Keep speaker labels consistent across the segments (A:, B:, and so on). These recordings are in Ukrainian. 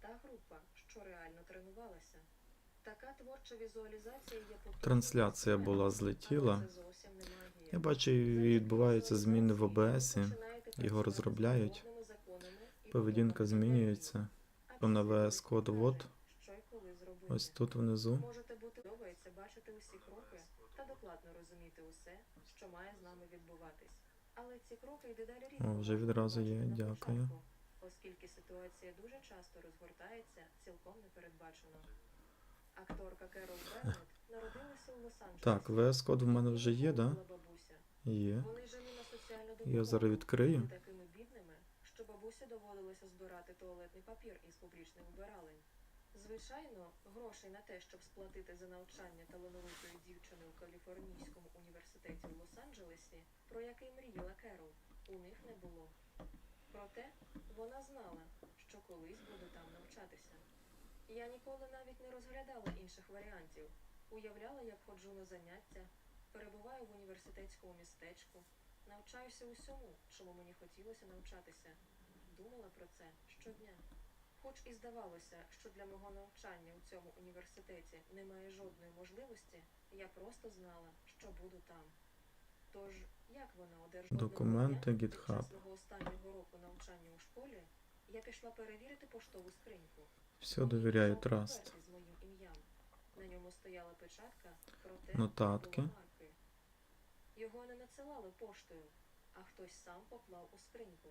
A: та група, що реально тренувалася. Така творча візуалізація є
B: Трансляція була злетіла. Я бачу, відбуваються зміни в ОБС. Його розробляють. Поведінка змінюється. На VS Code вот. Ось тут внизу.
A: Можете бути подобається бачити усі кроки та докладно розуміти усе, що має з нами відбуватись. Але ці кроки йде далі рідко.
B: Вже відразу є, дякую.
A: Оскільки ситуація дуже часто розгортається цілком непередбачено. Акторка Керол Бернет народилася у Лос-Анджелесі.
B: Так, VS Code в мене вже є, да?
A: Бабуся.
B: Є.
A: Вони жили на соціально
B: Я зараз відкрию.
A: такими бідними, що бабусі доводилося збирати туалетний папір із публічних вбиралень. Звичайно, грошей на те, щоб сплатити за навчання талановитої дівчини у Каліфорнійському університеті в Лос-Анджелесі, про який мріяла Керол, у них не було. Проте вона знала, що колись буде там навчатися. Я ніколи навіть не розглядала інших варіантів, уявляла, як ходжу на заняття, перебуваю в університетському містечку, навчаюся усьому, чому мені хотілося навчатися. Думала про це щодня. Хоч і здавалося, що для мого навчання у цьому університеті немає жодної можливості, я просто знала, що буду там. Тож,
B: Документи, GitHub.
A: я пішла перевірити поштову скриньку.
B: Все довіряю
A: ім'ям. На ньому стояла печатка, проте
B: Нотатки.
A: марки. Його не надсилали поштою, а хтось сам поклав у скриньку.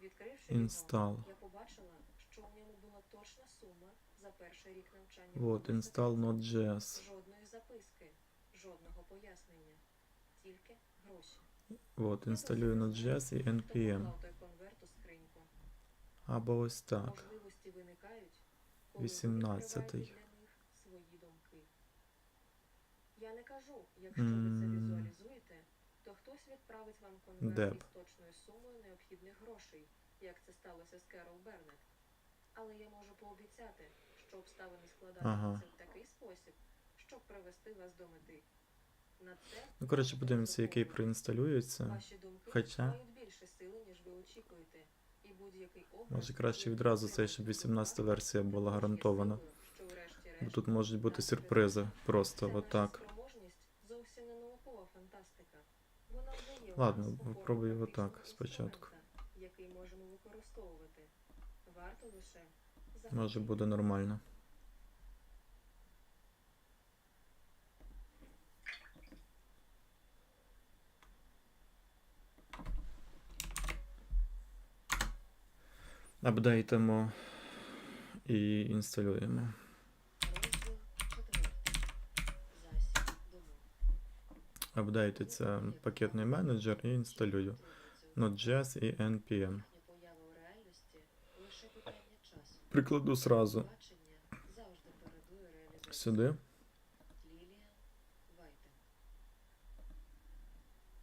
A: Відкривши
B: Install.
A: його, я побачила, що в ньому була точна сума за перший рік навчання.
B: Вот, install Node.js.
A: Жодної записки, жодного пояснення, тільки
B: Вот, інсталюю Node.js і npm. Або ось так.
A: Можливості виникають, коли ви
B: 18-й.
A: відкриваєте для них свої думки. Я не кажу, якщо ви це візуалізуєте, то хтось відправить вам конверт із точною сумою необхідних грошей, як це сталося з Керол Бернет. Але я можу пообіцяти, що обставини складатимуться
B: Ага.
A: в такий спосіб, щоб привести вас до мети.
B: Ну, коротше, подивимося, який проінсталюється. Хоча- Може краще відразу цей, щоб 18 версія була гарантована. Бо тут можуть бути сюрпризи. Просто отак. Ладно, попробую отак спочатку. Може буде нормально. Апдейтимо і інсталюємо. Апдейтиться пакетний менеджер і інсталюю Node.js і npm. Прикладу сразу сюди.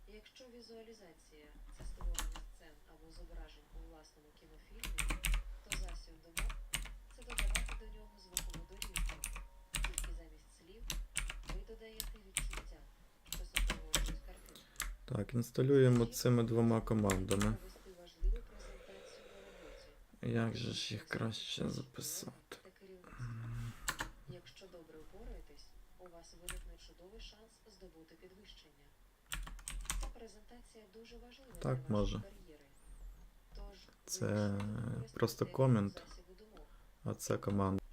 A: Якщо візуалізація це створення сцен або зображень у власному кінофільмі, думок це додавати до нього звукову доріжку. Тільки замість слів ви додаєте відчуття, що супроводжують картинку.
B: Так, інсталюємо цими двома командами. Як же ж їх краще записати?
A: Якщо добре впораєтесь, у вас виникне чудовий шанс здобути підвищення. Ця презентація дуже важлива
B: Так, може. Це просто комент. А це команда.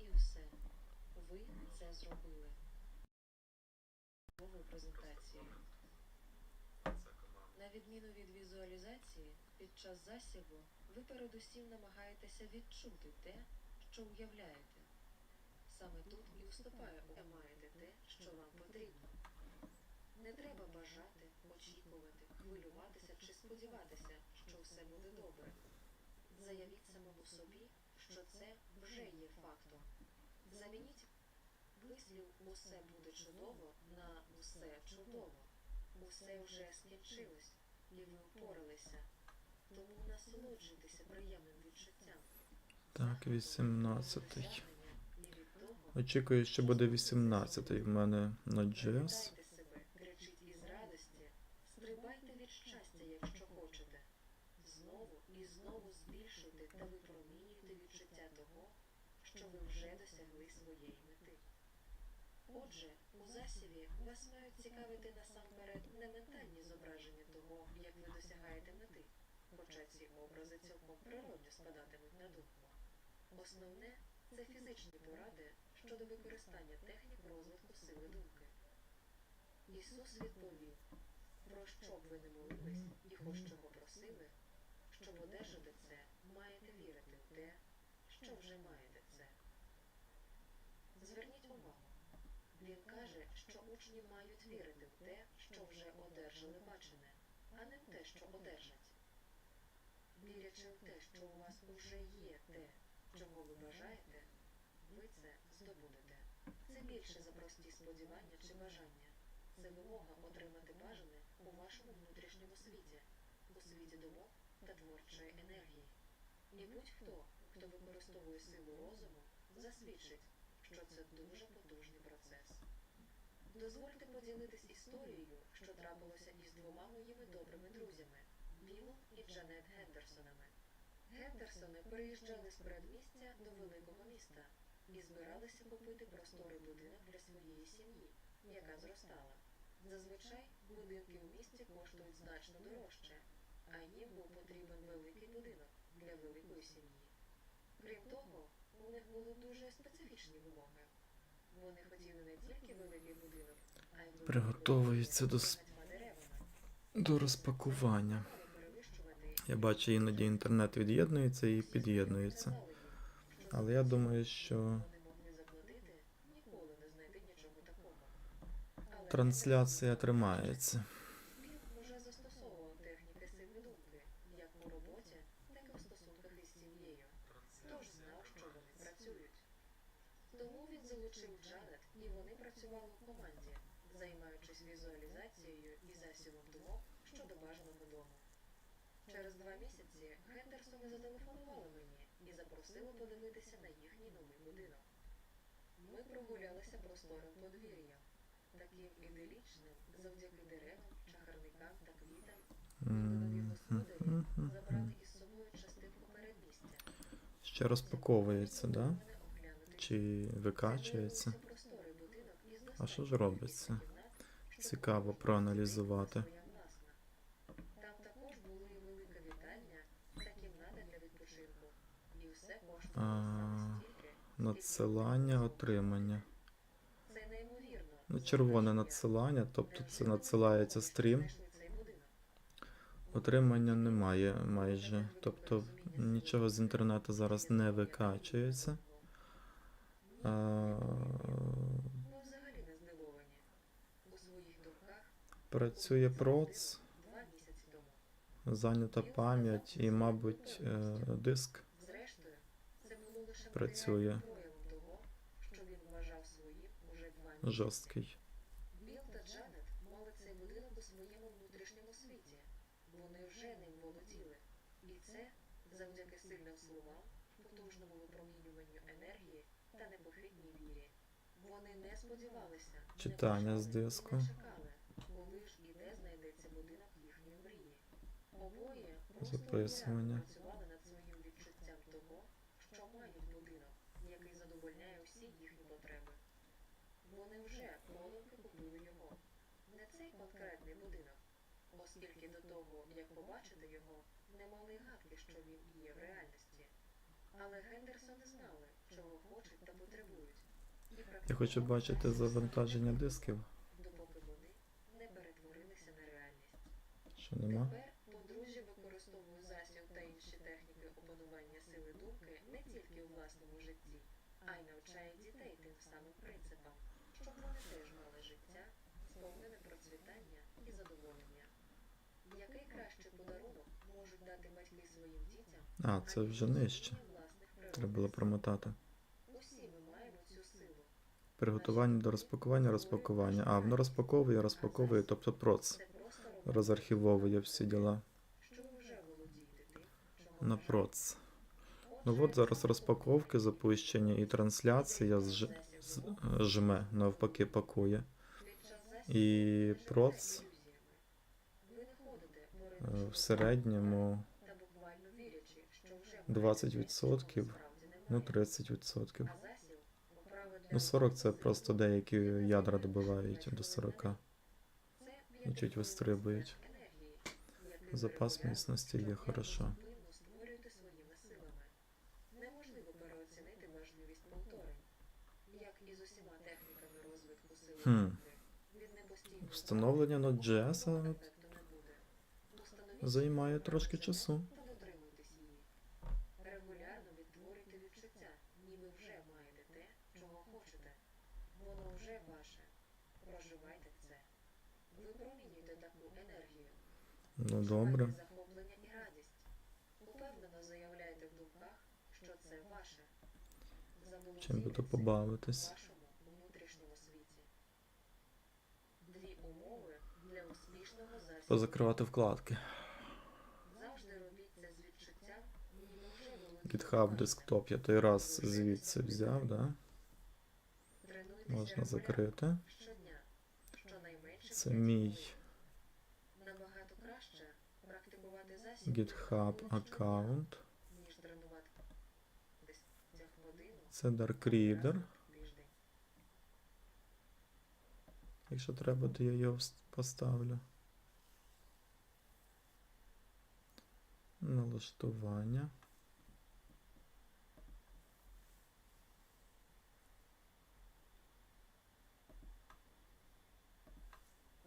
A: Під час засібу ви передусім намагаєтеся відчути те, що уявляєте. Саме тут і вступає у маєте те, що вам потрібно. Не треба бажати, очікувати, хвилюватися чи сподіватися, що все буде добре. Заявіть самому собі, що це вже є фактом. Замініть вислів усе буде чудово на усе чудово. Усе вже скінчилось, і ви впоралися. Тому насолоджуйтеся приємним відчуттям.
B: Так, 18.
A: Досягнення і від того
B: Очікую, що буде 18 в мене Node.js.
A: Вітайте себе, кричіть із радості, стрибайте від щастя, якщо хочете. Знову і знову збільшуйте та випромінюйте відчуття того, що ви вже досягли своєї мети. Отже, у засіві вас мають цікавити насамперед не ментальні зображення того, як ви досягаєте мети, хоча ці образи цілком природньо спадатимуть на думку. Основне це фізичні поради щодо використання технік розвитку сили думки. Ісус відповів, про що б ви не молились і хоч чого просили, щоб одержати це, маєте вірити в те, що вже маєте це. Зверніть увагу. Він каже, що учні мають вірити в те, що вже одержали бачене, а не в те, що одержать. Вірячи в те, що у вас уже є те, чого ви бажаєте, ви це здобудете. Це більше за прості сподівання чи бажання. Це вимога отримати бажане у вашому внутрішньому світі, у світі думок та творчої енергії. І будь-хто, хто використовує силу розуму, засвідчить, що це дуже потужний процес. Дозвольте поділитись історією, що трапилося із двома моїми добрими друзями Білом і Джанет Гендерсонами. Гендерсони переїжджали з передмістя до великого міста і збиралися купити просторий будинок для своєї сім'ї, яка зростала. Зазвичай будинки у місті коштують значно дорожче, а їм був потрібен великий будинок для великої сім'ї. Крім того, у них були дуже специфічні вимоги. Вони хотіли не тільки великий будинок, а й
B: Приготовується до, с- до розпакування. Я бачу, іноді інтернет від'єднується і під'єднується. Але я думаю, що
A: Вони могли заплатити, ніколи не знайти нічого такого. Але
B: трансляція тримається.
A: Він вже застосовував техніки сили думки, як у роботі, так і в стосунках із сім'єю. Тож знав, що вони працюють. Тому він залучив Джанет, і вони працювали в команді, займаючись візуалізацією і засілом думок щодо бажаного дому. Через два місяці Гендерсони зателефонували мені і подивитися на їхній новий будинок. Ми прогулялися просторим подвір'ям, таким іделічним завдяки деревам, чагарникам та квітам. Ніби господарі забрали із собою частинку передмістя.
B: Ще розпаковується, да? Чи викачується? А що ж робиться? Цікаво проаналізувати.
A: своя власна. Там також були велика вітальня та кімната для відпочинку. І все
B: А,
A: коштувало саме стільки.
B: Надсилання, отримання.
A: Це неймовірно.
B: Ну, червоне надсилання, тобто це надсилається стрім. Отримання немає майже. Тобто нічого з інтернету зараз не викачується. А,
A: Ми взагалі не здивовані. У своїх думках
B: працює проц, зайнята пам'ять і, мабуть, е, диск Працює.
A: матеріальним проявом того, що він вважав своїм уже два місяці.
B: Жорсткий.
A: Біл та Джанет мали цей будинок у своєму внутрішньому світі. Вони вже ним володіли. І це завдяки сильним словам, потужному випромінюванню енергії та непохитній вірі. Вони не сподівалися,
B: Читання з диску.
A: не чекали, коли ж і де знайдеться будинок їхньої мрії. Обоє просто
B: Записування.
A: регулярно працювали над своїм відчуттям того, що мають будинок, який задовольняє усі їхні потреби. Вони вже подумки купили його. Не цей конкретний будинок, оскільки до того, як побачити його, мали гадки, що він є в реальності. Але Гендерсони знали, чого хочуть та потребують.
B: Я хочу бачити завантаження дисків.
A: допоки вони не перетворилися на реальність.
B: Що нема?
A: Тепер подружжя використовує засіб та інші техніки опанування сили думки не тільки у власному житті, а й навчає дітей тим самим принципам, щоб вони теж мали життя, сповнене процвітання і задоволення. Який кращий подарунок можуть дати батьки своїм дітям?
B: А, це вже нижче. Треба було промотати. Приготування до розпакування, розпакування. А, воно розпаковує, розпаковує, тобто проц. Розархівовує всі діла на проц. Ну от зараз розпаковки запущені і трансляція з, з жме, навпаки пакує. І проц е, в середньому 20% Ну, 30%.
A: А засів вправи для
B: Ну, 40 це просто деякі ядра добивають до
A: значної
B: 40.
A: Це
B: І чуть вистрибують. Запас міцності є хорошо.
A: енергоефективно створювати своїми силами. Неможливо переоцінити важливість повторень. Як і з усіма техніками розвитку сили
B: Хм.
A: волі, від непостійного
B: Встановлення
A: бажання
B: Node.js
A: повторного
B: от
A: ефекту не буде. Установіть
B: займає
A: собі
B: трошки
A: рамки
B: часу.
A: та дотримуйтесь її. Регулярно відтворюйте відчуття, ніби вже маєте те, чого хочете. Воно вже ваше. Проживайте це. Випромінюйте таку енергію.
B: Ну добре.
A: Захоплення і радість. Упевнено заявляйте в думках, що це ваше.
B: Чим би то побавитись.
A: вашому внутрішньому світі. Дві умови для успішного засібу.
B: Позакривати вкладки.
A: Завжди робіть це з відчуттям,
B: GitHub десктоп я той раз звідси взяв, да?
A: Тренуйтеся
B: Можна закрити.
A: Щодня. Щонайменше
B: Це мій
A: хвилин. Набагато краще практикувати засіб
B: GitHub аккаунт. Це Dark Reader. Якщо треба, то я його поставлю. Налаштування.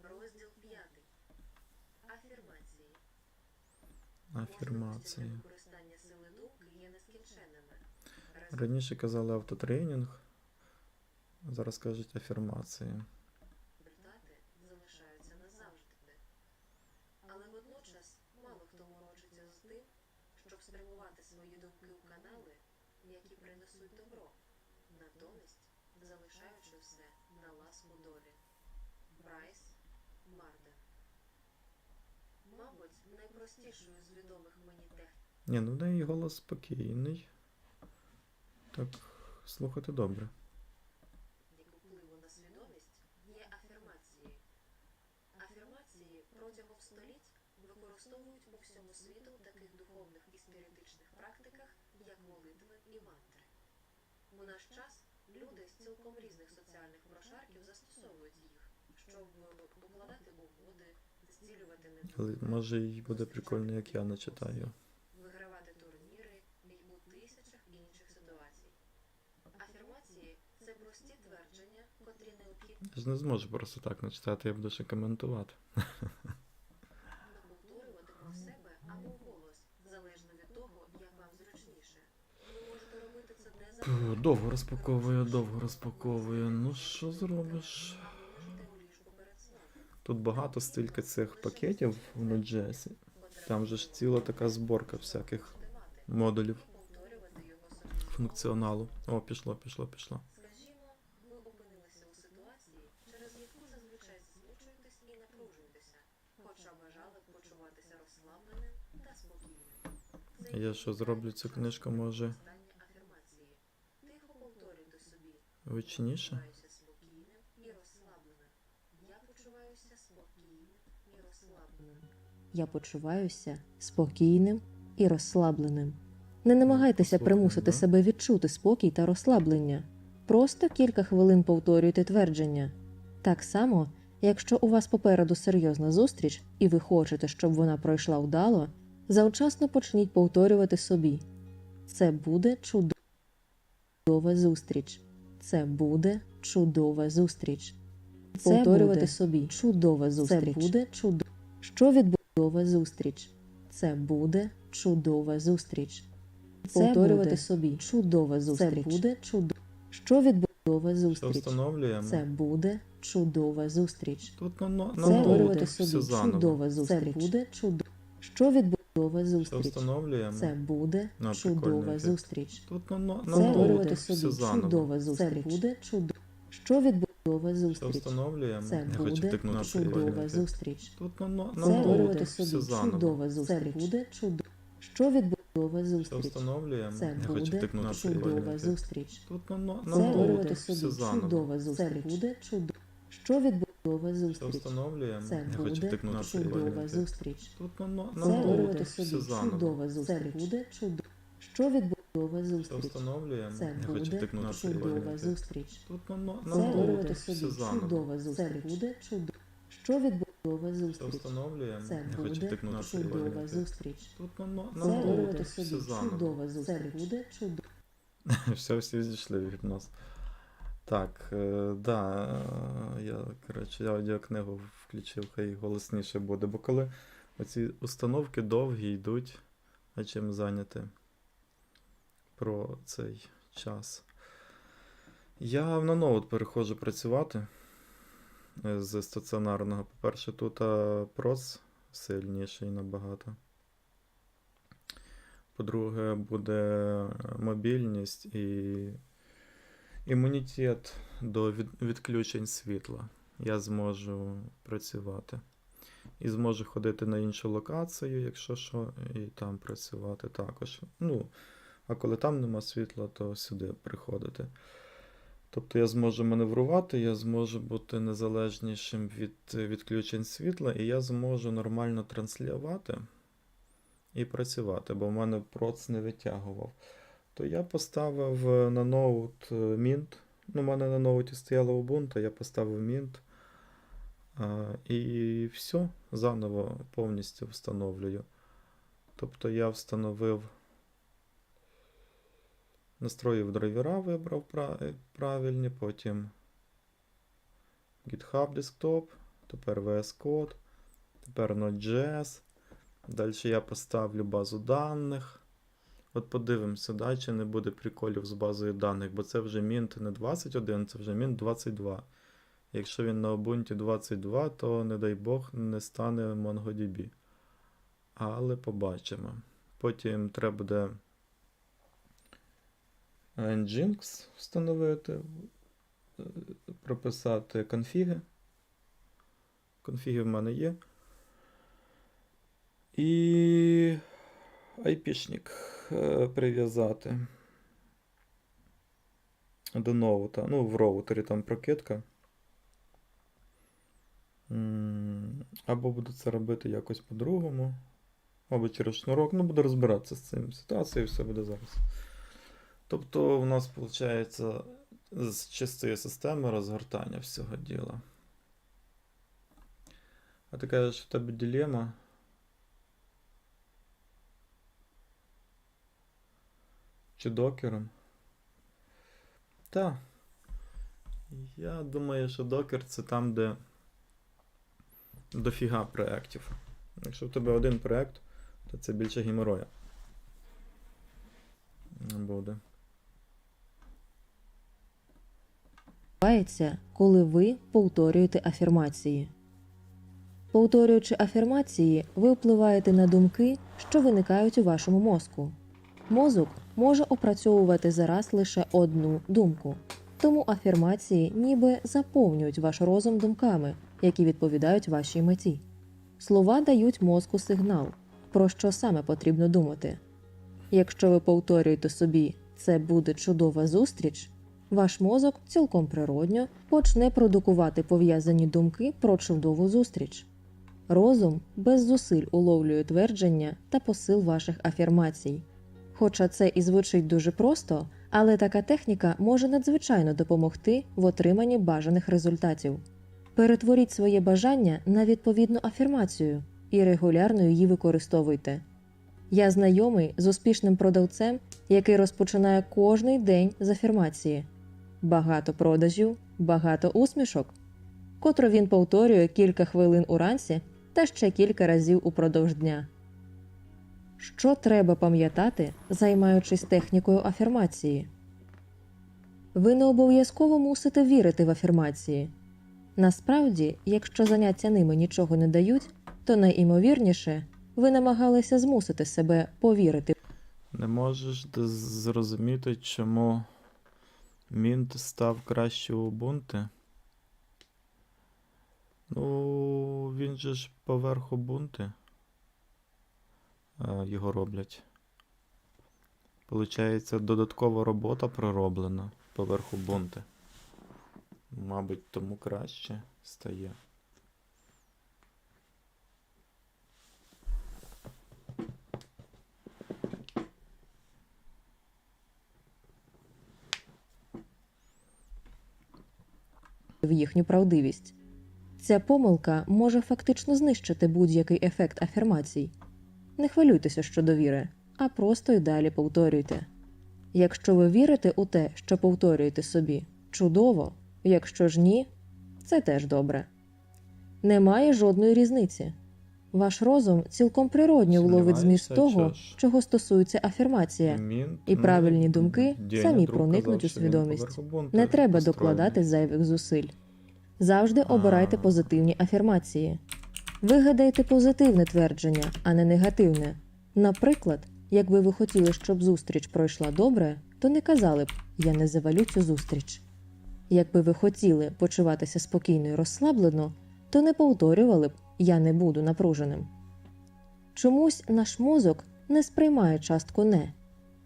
A: Розділ 5. Афірмації.
B: Афірмації.
A: Можливості для використання сили думки є нескінченними.
B: Раніше казали автотренінг. Зараз кажуть афірмації.
A: Результати залишаються назавжди. Але водночас мало хто морочиться з тим, щоб спрямувати свої думки у канали, які принесуть добро, натомість залишаючи все на ласку долі. Брайс Марден Мабуть, найпростішою з відомих мені технік
B: Ні, ну в неї голос спокійний. Так, слухати добре.
A: впливу на свідомість є афірмації. Афірмації протягом століть використовують по всьому світу в таких духовних і спіритичних практиках, як молитви і мантри. У наш час люди з цілком різних соціальних прошарків застосовують їх, щоб укладати угоди,
B: Але може і буде прикольно, як я начитаю.
A: вигравати турніри і у тисячах інших ситуацій. Афірмації це прості твердження, котрі необхідно
B: Я ж не зможу просто так начитати, я буду ще коментувати.
A: повторювати про себе або вголос, залежно від того, як вам зручніше. Ви можете робити це де
B: Фу. Довго розпаковую, довго розпаковую. Ну що зробиш?
A: Лежите у ліжку перед сном,
B: Тут багато стільки цих пакетів в Node.js. Там же ж ціла така зборка всяких модулів функціоналу. О, пішло, пішло, пішло. Я що зроблю цю книжку, може,
A: використання афірмації. Тихо повторюйте собі.
B: гучніше?
A: Почуваюся спокійним і розслабленим. Я почуваюся спокійним і розслабленим.
C: Я почуваюся спокійним і розслабленим. Не намагайтеся примусити себе відчути спокій та розслаблення. Просто кілька хвилин повторюйте твердження. Так само, якщо у вас попереду серйозна зустріч, і ви хочете, щоб вона пройшла вдало, завчасно почніть повторювати собі. Це буде чудова зустріч. Це буде чудова зустріч. Це повторювати
D: буде
C: собі. Чудова зустріч.
D: Це
C: буде чудова. Що відбудова зустріч? Це буде чудова зустріч.
D: Це
C: повторювати
D: буде
C: собі. Чудова зустріч.
D: Це
C: буде чудова. Що відбудова
B: Що
C: зустріч?
B: встановлюємо?
C: Це буде чудова зустріч.
B: Тут на, на, на
C: Це
B: все
C: собі.
B: заново.
C: Чудова зустріч. Це буде чудова. Що відбудова
B: Що
C: зустріч?
B: встановлюємо?
C: Це буде
B: На,
C: чудова зустріч.
B: Тут на, на, на
C: Це
B: все
C: собі.
B: заново.
C: Чудова зустріч. Це буде чудова. Що відбудова
B: Що
C: зустріч?
B: встановлюємо?
C: Це
B: Я хочу
C: буде
B: втикнути
C: чудова
B: ефект.
C: зустріч.
B: Тут на, на, на
C: Це
B: нову
C: повторювати
B: все
C: собі.
B: заново.
C: Чудова зустріч. Це буде чудова. Що відбудова
B: Що
C: зустріч?
B: встановлюємо?
C: Це
B: Я хочу
C: буде
B: втикнути
C: чудова
B: ефект.
C: зустріч.
B: Тут на, на, на
C: Це
B: нову
C: повторювати
B: все
C: собі.
B: заново.
C: Чудова зустріч. Це буде чудова. Що відбудова
B: Що
C: зустріч?
B: встановлюємо?
C: Це
B: Я хочу
C: буде
B: втикнути
C: чудова
B: ефект.
C: зустріч.
B: Тут на, на, на
C: Це
B: нову
C: повторювати
B: все
C: собі.
B: заново.
C: Чудова зустріч. Це буде чудова. Що відбудова чудова зустріч.
B: встановлюємо.
C: Це
B: Я хочу
C: буде
B: тикнути
C: чудова зустріч.
B: Тут на, на,
C: Це
B: на все
C: собі
B: заново.
C: чудова зустріч. Це буде чудова. Що відбудова
B: Все
C: зустріч?
B: встановлюємо.
C: Це
B: Я хочу
C: буде
B: тикнути
C: чудова зустріч.
B: Тут на, на, на
C: Це
B: все
C: собі
B: заново.
C: чудова зустріч. Це буде чудова.
B: Все, всі зійшли від нас. Так, е, да, е, я, коротше, я аудіокнигу включив, хай голосніше буде, бо коли оці установки довгі йдуть, а чим зайняти про цей час. Я на ноут переходжу працювати е, з стаціонарного. По-перше, тут а, прос сильніший набагато. По-друге, буде мобільність і імунітет до відключень світла. Я зможу працювати. І зможу ходити на іншу локацію, якщо що, і там працювати також. Ну, а коли там нема світла, то сюди приходити. Тобто я зможу маневрувати, я зможу бути незалежнішим від відключень світла, і я зможу нормально транслювати і працювати, бо в мене проц не витягував. То я поставив е, на ноут е, Mint. Ну, у мене на ноуті стояло Ubuntu, я поставив Mint. І все, заново повністю встановлюю. Тобто я встановив, настроїв драйвера, вибрав е, правильні, потім GitHub Desktop, тепер VS Code, тепер Node.js. Далі я поставлю базу даних. От подивимося, да, чи не буде приколів з базою даних, бо це вже Mint не 21, це вже Mint 22. Якщо він на Ubuntu 22, то, не дай Бог, не стане MongoDB. Але побачимо. Потім треба буде Nginx встановити, е, прописати конфіги. Конфіги в мене є. І айпішник е, прив'язати до ноута. Ну, в роутері там прокидка. Або буду це робити якось по-другому. Або через шнурок. Ну, буду розбиратися з цим ситуацією, все буде зараз. Тобто, у нас виходить з чистої системи розгортання всього діла. А ти кажеш, в тебе дилема. Чи докером? Так. Я думаю, що докер це там, де дофіга проєктів. Якщо в тебе один проєкт, то це більше геморроя. Буде.
C: Відбувається, коли ви повторюєте афірмації. Повторюючи афірмації, ви впливаєте на думки, що виникають у вашому мозку. Мозок може опрацьовувати зараз лише одну думку, тому афірмації ніби заповнюють ваш розум думками, які відповідають вашій меті. Слова дають мозку сигнал, про що саме потрібно думати. Якщо ви повторюєте собі це буде чудова зустріч, ваш мозок цілком природньо почне продукувати пов'язані думки про чудову зустріч. Розум без зусиль уловлює твердження та посил ваших афірмацій. Хоча це і звучить дуже просто, але така техніка може надзвичайно допомогти в отриманні бажаних результатів. Перетворіть своє бажання на відповідну афірмацію і регулярно її використовуйте. Я знайомий з успішним продавцем, який розпочинає кожний день з афірмації. Багато продажів, багато усмішок, котру він повторює кілька хвилин уранці та ще кілька разів упродовж дня. Що треба пам'ятати, займаючись технікою афірмації? Ви не обов'язково мусите вірити в афірмації. Насправді, якщо заняття ними нічого не дають, то найімовірніше ви намагалися змусити себе повірити
B: Не можеш зрозуміти, чому Mint став краще у бунти. Ну, він же ж поверх Ubuntu е, його роблять. Получається, додаткова робота пророблена поверху бунти. Мабуть, тому краще стає.
C: Їхню правдивість. Ця помилка може фактично знищити будь-який ефект афірмацій. Не хвилюйтеся щодо віри, а просто й далі повторюйте. Якщо ви вірите у те, що повторюєте собі, чудово, якщо ж ні, це теж добре. Немає жодної різниці. Ваш розум цілком природньо вловить зміст того, чого стосується афірмація. І правильні думки самі проникнуть у свідомість. Не треба докладати зайвих зусиль. Завжди обирайте позитивні афірмації. Вигадайте позитивне твердження, а не негативне. Наприклад, якби ви хотіли, щоб зустріч пройшла добре, то не казали б Я не завалю цю зустріч. Якби ви хотіли почуватися спокійно і розслаблено, то не повторювали б Я не буду напруженим. Чомусь наш мозок не сприймає частку не,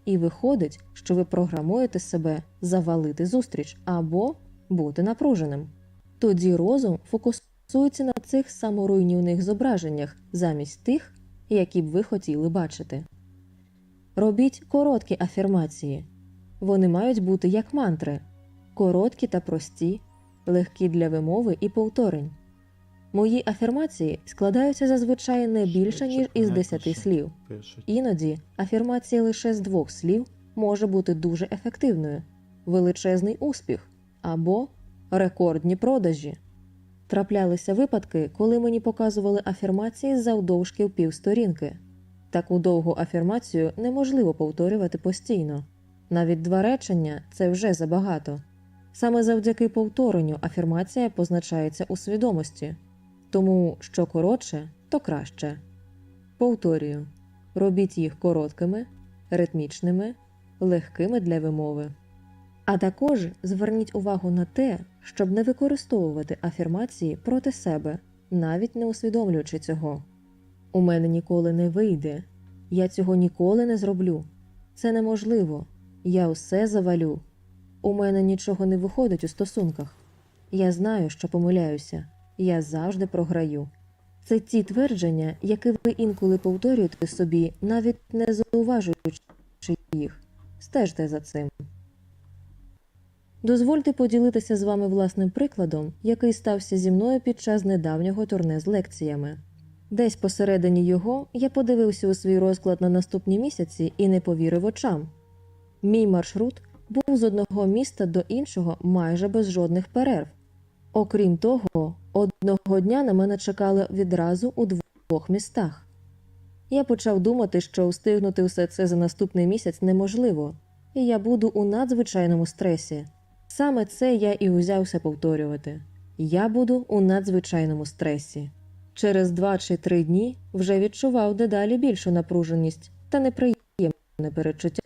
C: і виходить, що ви програмуєте себе завалити зустріч або бути напруженим. Тоді розум фокусується на цих саморуйнівних зображеннях замість тих, які б ви хотіли бачити. Робіть короткі афірмації. Вони мають бути як мантри, короткі та прості, легкі для вимови і повторень. Мої афірмації складаються зазвичай не більше, ніж із
B: Понятно,
C: 10
B: що
C: слів. Іноді афірмація лише з двох слів може бути дуже ефективною: величезний успіх або рекордні продажі. Траплялися випадки, коли мені показували афірмації завдовжки в півсторінки. Таку довгу афірмацію неможливо повторювати постійно. Навіть два речення це вже забагато. Саме завдяки повторенню афірмація позначається у свідомості. Тому що коротше, то краще. Повторюю. Робіть їх короткими, ритмічними, легкими для вимови. А також зверніть увагу на те, щоб не використовувати афірмації проти себе, навіть не усвідомлюючи цього. У мене ніколи не вийде, я цього ніколи не зроблю. Це неможливо. Я усе завалю. У мене нічого не виходить у стосунках. Я знаю, що помиляюся. Я завжди програю. Це ті твердження, які ви інколи повторюєте собі, навіть не зауважуючи їх. Стежте за цим. Дозвольте поділитися з вами власним прикладом, який стався зі мною під час недавнього турне з лекціями. Десь посередині його я подивився у свій розклад на наступні місяці і не повірив очам. Мій маршрут був з одного міста до іншого майже без жодних перерв. Окрім того, одного дня на мене чекали відразу у двох містах. Я почав думати, що встигнути все це за наступний місяць неможливо, і я буду у надзвичайному стресі. Саме це я і узявся повторювати. Я буду у надзвичайному стресі. Через два чи три дні вже відчував дедалі більшу напруженість та неприємне перечуття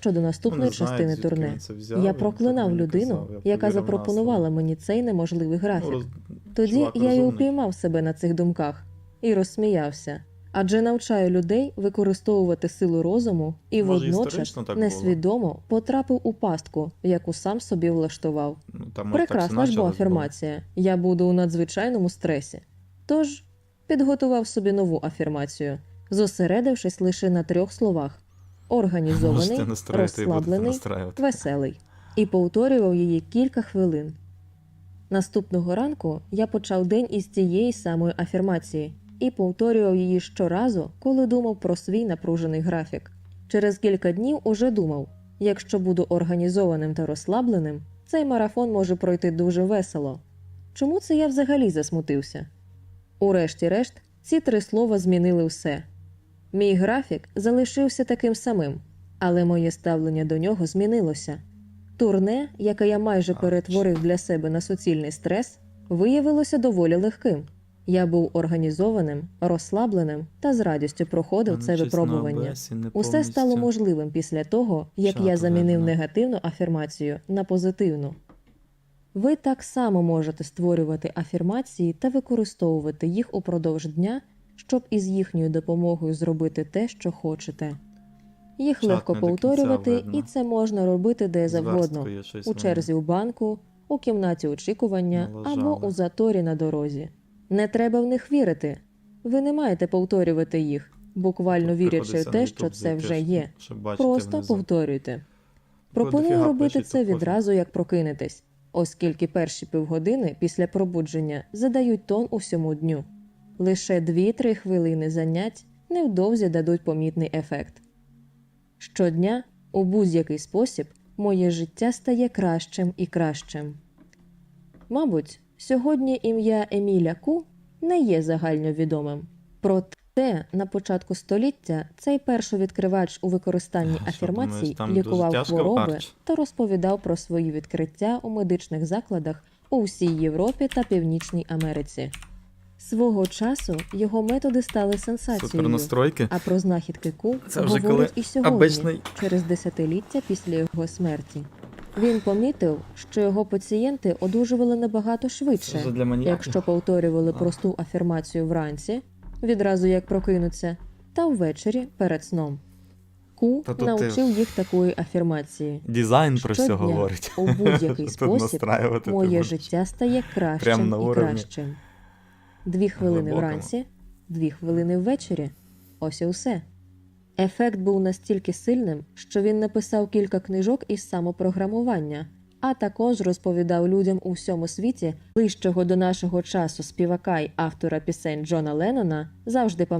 C: щодо
B: Ну,
C: наступної
B: не
C: частини
B: звідки
C: турне.
B: взяв,
C: Я проклинав людину,
B: казав, я
C: яка запропонувала мені цей неможливий графік.
B: Ну, роз-
C: Тоді
B: чувак
C: я й
B: розумний.
C: упіймав себе на цих думках і розсміявся. Адже навчаю людей використовувати силу розуму і
B: Може,
C: водночас
B: так було?
C: несвідомо потрапив у пастку, яку сам собі влаштував.
B: Ну, там,
C: Прекрасна ж бо афірмація. Я буду у надзвичайному стресі. Тож підготував собі нову афірмацію, зосередившись лише на трьох словах: організований, розслаблений, веселий, і повторював її кілька хвилин. Наступного ранку я почав день із цієї самої афірмації і повторював її щоразу, коли думав про свій напружений графік. Через кілька днів уже думав: якщо буду організованим та розслабленим, цей марафон може пройти дуже весело. Чому це я взагалі засмутився? Урешті-решт, ці три слова змінили все. Мій графік залишився таким самим, але моє ставлення до нього змінилося. Турне, яке я майже перетворив для себе на суцільний стрес, виявилося доволі легким. Я був організованим, розслабленим та з радістю проходив це
B: ну,
C: випробування.
B: Не
C: Усе стало можливим після того, як я замінив негативну афірмацію на позитивну. Ви так само можете створювати афірмації та використовувати їх упродовж дня, щоб із їхньою допомогою зробити те, що хочете. Їх легко повторювати, і це можна робити де завгодно у черзі у банку, у кімнаті очікування або у заторі на дорозі. Не треба в них вірити. Ви не маєте повторювати їх, буквально вірячи в те, що це вже є. Просто повторюйте. Пропоную робити це відразу, як прокинетесь. оскільки перші півгодини після пробудження задають тон усьому дню. Лише 2-3 хвилини занять невдовзі дадуть помітний ефект. Щодня, у будь-який спосіб, моє життя стає кращим і кращим. Мабуть, сьогодні ім'я Еміля Ку не є загальновідомим. Проте на початку століття цей першовідкривач у використанні
B: Що,
C: афірмацій
B: думаєш,
C: лікував
B: тяжко
C: хвороби
B: Арч?
C: та розповідав про свої відкриття у медичних закладах у всій Європі та Північній Америці. Свого часу його методи стали сенсацією, а про знахідки Ку говорять
B: коли
C: і сьогодні,
B: обичний-
C: через десятиліття після його смерті. Він помітив, що його пацієнти одужували набагато швидше, якщо повторювали просту афірмацію вранці, відразу як прокинуться, та ввечері перед сном. Ку
B: Та тут ти-
C: навчив їх такої афірмації.
B: Дизайн про все
C: Щодня,
B: говорить.
C: У будь-який
B: Тут
C: спосіб
B: настраювати ти
C: моє
B: будеш.
C: життя стає
B: Прям
C: кращим
B: на
C: і
B: уровні.
C: кращим. Дві хвилини
B: Глибокому.
C: вранці, дві хвилини ввечері. Ось і усе. Ефект був настільки сильним, що він написав кілька книжок із самопрограмування, а також розповідав людям у всьому світі, ближчого до нашого часу співака й автора пісень Джона Леннона завжди пам'ятав.